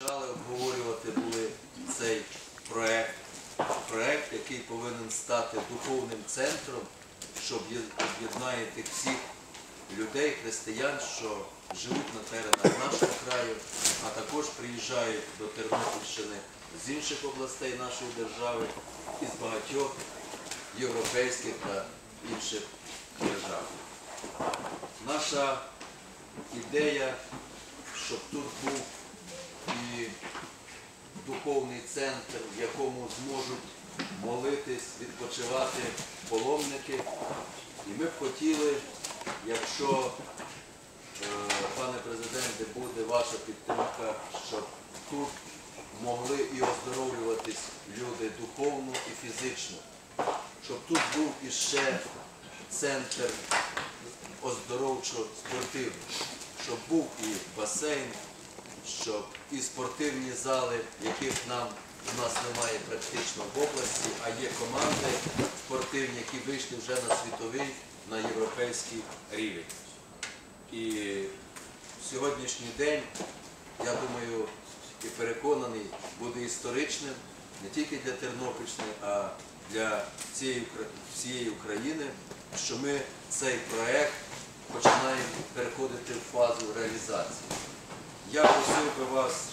Почали обговорювати були цей проект, проект, який повинен стати духовним центром, щоб є- об'єднає тих всіх людей, християн, що живуть на теренах нашого краю, а також приїжджають до Тернопільщини з інших областей нашої держави і з багатьох європейських та інших держав. Наша ідея, щоб тут був духовний центр, в якому зможуть молитись, відпочивати паломники. І ми б хотіли, якщо, е, пане президенте, буде ваша підтримка, щоб тут могли і оздоровлюватись люди духовно і фізично, щоб тут був іще центр оздоровчо-спортивний, щоб був і басейн, щоб і спортивні зали, яких нам у нас немає практично в області, а є команди спортивні, які вийшли вже на світовий, на європейський рівень. І сьогоднішній день, я думаю, і переконаний, буде історичним не тільки для Тернопільщини, а для всієї України, що ми цей проект починаємо переходити в фазу реалізації. Я просив би вас,